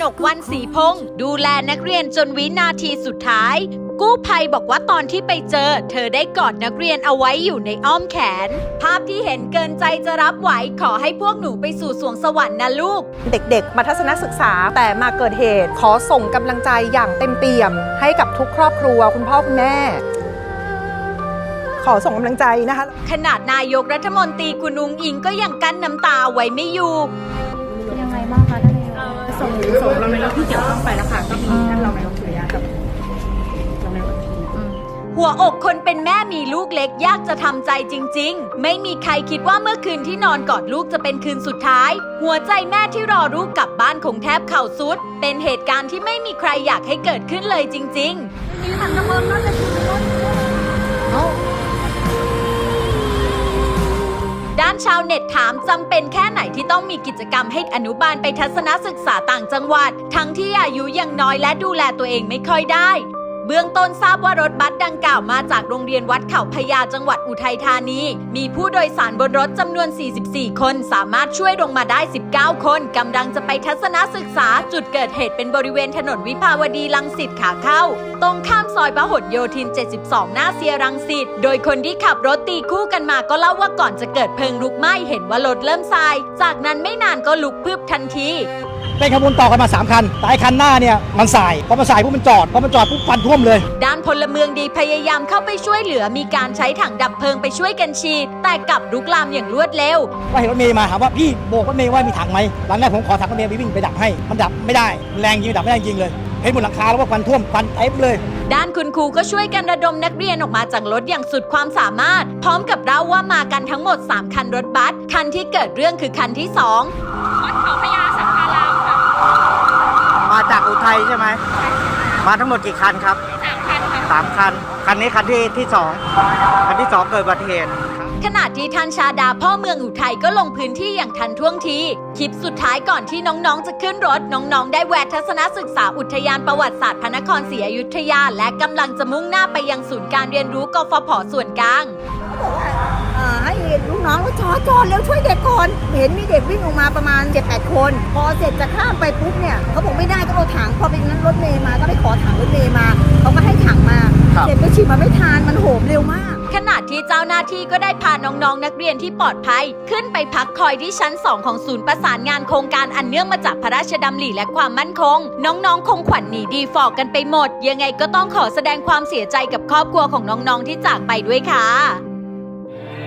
นกวันศรีพงศ์ดูแลนักเรียนจนวินาทีสุดท้าย กู้ภัยบอกว่าตอนที่ไปเจอ เธอได้กอดนักเรียนเอาไว้อยู่ในอ้อมแขน ภาพที่เห็นเกินใจจะรับไหวขอให้พวกหนูไปสู่สวงสวรรค์นะลูก เด็กๆ มาทัศนศึกษาแต่มาเกิดเหตุ ขอส่งกำลังใจอย่างเต็มเปี่ยม ให้กับทุกครอบครัวคุณพ่อคุณแม่ขอส่งกำลังใจนะคะ ขนาดนายกรัฐมนตรีคุณนุงอิงก็ยังกั้นน้ำตาไว้ไม่อยู่ ส่งรองนายกที่เกี่ยวข้องไปแล้วค่ะก็มีท่านรองนายกสุริยะกับรองนายกหัวอกคนเป็นแม่มีลูกเล็กยากจะทำใจจริง ๆ ไม่มีใครคิดว่าเมื่อคืนที่นอนกอดลูกจะเป็นคืนสุดท้าย หัวใจแม่ที่รอลูกกลับบ้านคงแทบเข่าสุด เป็นเหตุการณ์ที่ไม่มีใครอยากให้เกิดขึ้นเลยจริงๆด้าน ชาวเน็ตถามจำเป็นแค่ไหนที่ต้องมีกิจกรรมให้อนุบาลไปทัศนศึกษาต่างจังหวัด ทั้งที่อายุยังน้อยและดูแลตัวเองไม่ค่อยได้ เบื้องต้นทราบว่ารถบัสดังกล่าวมาจากโรงเรียนวัดเขาพญาจังหวัดอุทัยธานี มีผู้โดยสารบนรถจำนวน 44 คน สามารถช่วยลงมาได้ 19 คนกำลังจะไปทัศนศึกษา จุดเกิดเหตุเป็นบริเวณถนนวิภาวดีรังสิตขาเข้า ตรงข้ามซอยพหลโยธิน 72 หน้าเซียรังสิต โดยคนที่ขับรถตีคู่กันมาก็เล่าว่าก่อนจะเกิดเพลิงลุกไหม้เห็นว่ารถเริ่มทราย จากนั้นไม่นานก็ลุกพึบทันทีเป็นขบวนต่อกันมา 3 คันแต่ไอ้คันหน้าเนี่ยมันสายพอมันสายปุ๊บมันจอดพอมันจอดปุ๊บฟันท่วมเลย ด้านพลเมืองดีพยายามเข้าไปช่วยเหลือมีการใช้ถังดับเพลิงไปช่วยกันฉีด แต่กลับลุกลามอย่างรวดเร็ว ก็เห็นรถเมย์มาถามว่าพี่โบกรถเมย์ว่ามีถังไหมหลังแรกผมขอถังรถเมย์ไปวิ่งไปดับให้ มันดับไม่ได้มันแรงจริงดับไม่ได้จริงเลยเห็นบนหลังคาแล้วว่าควันท่วมควันเต็มเลย ด้านคุณครูก็ช่วยกันระดมนักเรียนออกมาจากรถอย่างสุดความสามารถ พร้อมกับเล่าว่ามากันทั้งหมด 3 คันรถบัส คันที่เกิดเรื่องคือคันที่มาจากอุทัยใช่ไหม มาทั้งหมดกี่คันครับสามคัน คันนี้คันที่ที่สองคันที่สองเกิดอุบัติเหตุ2ขณะที่ท่านชาดาพ่อเมืองอุทัยก็ลงพื้นที่อย่างทันท่วงที คลิปสุดท้ายก่อนที่น้องๆ จะขึ้นรถ น้องๆ ได้แวะทัศนศึกษาอุทยานประวัติศาสตร์พระนครศรีอยุธยา และกำลังจะมุ่งหน้าไปยังศูนย์การเรียนรู้กฟผส่วนกลางเอ่อให้ ลูกน้องว่าจอดจอดเร็วช่วยเด็กก่อนเห็นมีเด็กวิ่งออกมาประมาณ7-8คน พอเสร็จจะข้ามไปปุ๊บเนี่ยเขาบอกไม่ได้ต้องเอาถังพอเป็นนั้นรถเมย์มาก็ไปขอถังรถเมย์มาเขาก็ให้ถังมาครับเสร็จไปฉีดมาไม่ทานมันโหมเร็วมากขณะที่เจ้าหน้าที่ก็ได้พาน้องๆนักเรียนที่ปลอดภัย ขึ้นไปพักคอยที่ชั้น 2 ของศูนย์ประสานงานโครงการอันเนื่องมาจากพระราชดำริและความมั่นคง น้องๆ คงขวัญหนีดีฟอกกันไปหมด ยังไงก็ต้องขอแสดงความเสียใจกับครอบครัวของน้องๆที่จากไปด้วยค่ะ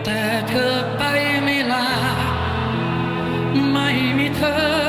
แต่เธอไปไม่ลา ไม่มีเธอ